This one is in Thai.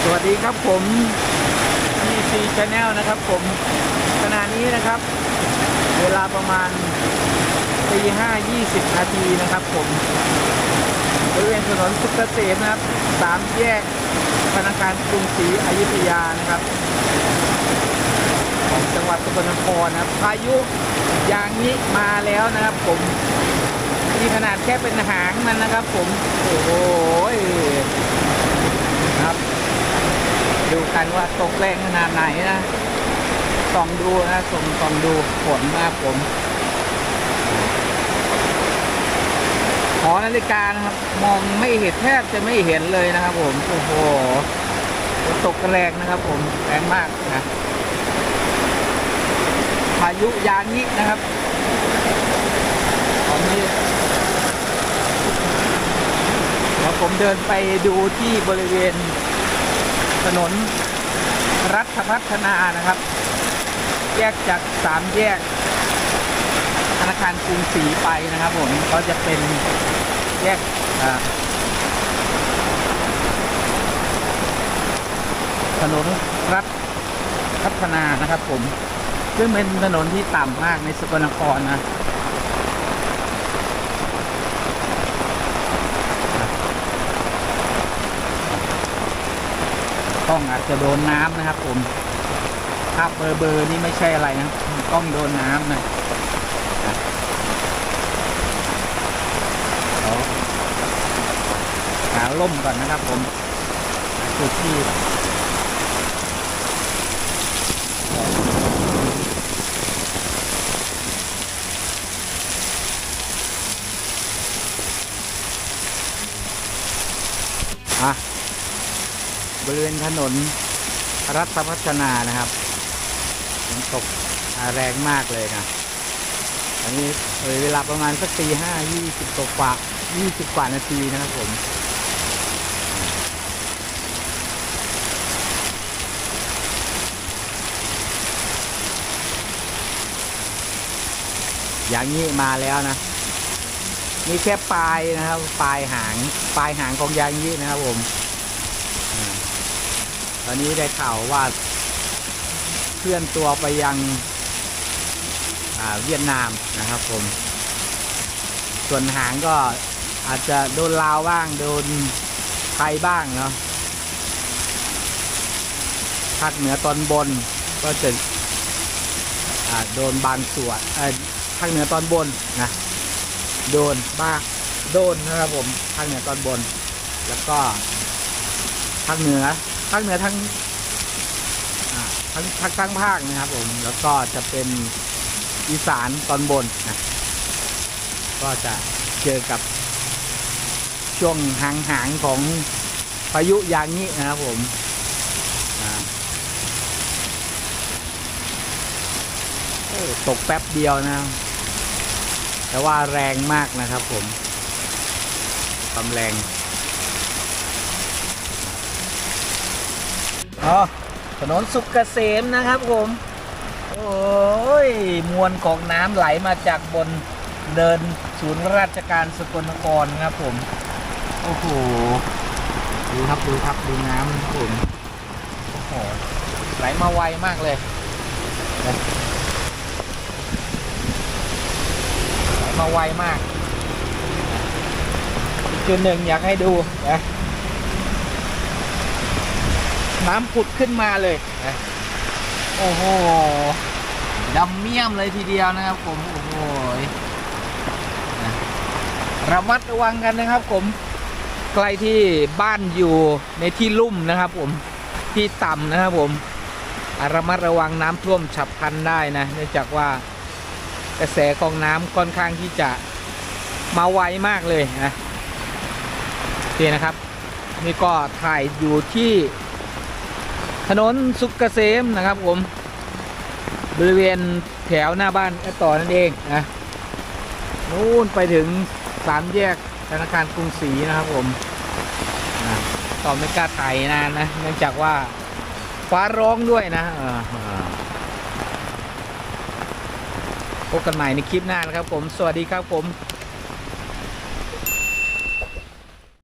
นะครับผมมีซีชแนลนะครับผมขณะนี้นะครับ เวลาประมาณตีห้ายี่สิบนาทีนะครับผมบริเวณถนนสุขเกษมนะครับสามแยกธนาคารกรุงศรีอยุธยานะครับของจังหวัดสกลนครนะครับพายุยางนี้มาแล้วนะครับผมนี่ขนาดแค่เป็นหางมันนะครับผม โอ้โหครับ ดูกันว่าตกแรงขนาดไหนนะส่องดูนะส่องส่องดูฝนนะครับผมหอนาฬิกานะครับ มองไม่เห็นแทบจะไม่เห็นเลยนะครับ ผมโอ้โหตกแรงนะครับ ผมแรงมากนะพายุยานินะครับตอนนี้เดี๋ยวผมเดินไปดูที่บริเวณ ถนนรัฐพัฒนานะครับ แยกจากสามแยกธนาคารกรุงศรีไปนะครับผมก็จะเป็นแยกถนนรัฐพัฒนานะครับผม ซึ่งเป็นถนนที่ต่ำมากในสกลนครนะ กล้องอาจจะโดนน้ำนะครับ ผมภาพเบอร์เบอร์นี่ไม่ใช่อะไรนะกล้องโดนน้ำนะเดี๋ยวหาล่มก่อนนะครับ ผมจุดที่ ริเวณถนนรัฐพัฒนานะครับฝนตกแรงมากเลยนะอันนี้เอ่ยเวลาประมาณสักตีห้ายี่สิบกว่ายี่สิบกว่านาทีนะครับผมอย่างนี้มาแล้วนะนี่แค่ปลายนะครับ ปลายหาง ปลายหางของยางยี่นะครับผม ตอนนี้ได้ข่าวว่าเคลื่อนตัวไปยังเวียดนามนะครับผม ส่วนหางก็อาจจะโดนลาวบ้าง โดนไทยบ้างเนาะภาคเหนือตอนบนก็จะโดนบางส่วนภาคเหนือตอนบนนะโดนบ้างโดนนะครับผมภาคเหนือตอนบน แล้วก็ภาคเหนือ ภาคเหนือทั้งทั้งทั้งทั้งภาคนะครับผม แล้วก็จะเป็นอีสานตอนบนนะก็จะเจอกับช่วงหางหางๆของพายุยางนี้นะครับผมตกแป๊บเดียวนะ แต่ว่าแรงมากนะครับผมความแรง อ๋อถนนสุขเกษมนะครับผม โอ้ย มวลของน้ำไหลมาจากบนเดินศูนย์ราชการสกลนครครับผม โอ้โห ดูครับดูครับดูน้ำครับผม โอ้โห ไหลมาไวมากเลยนะมาไวมาก จุดหนึ่งอยากให้ดูนะ น้ำผุดขึ้นมาเลยนะโอ้โหดำเมี่ยมเลยทีเดียวนะครับผมโอ้โหระมัดระวังกันนะครับผมใกล้ที่บ้านอยู่ในที่ลุ่มนะครับผมที่ต่ำนะครับผมระมัดระวังน้ำท่วมฉับพลันได้นะเนื่องจากว่ากระแสของน้ำค่อนข้างที่จะมาไวมากเลยนะโอเคนะครับ นี่ก็ถ่ายอยู่ที่ ถนนสุกเกษมนะครับผม บริเวณแถวหน้าบ้านแอดต่อนั่นเองนะนู่นไปถึงสามแยกธนาคารกรุงศรีนะครับผมนะต่อไม่กล้าถ่ายนานนะ เนื่องจากว่าฟ้าร้องด้วยนะพบกันใหม่ในคลิปหน้านะครับผม สวัสดีครับผม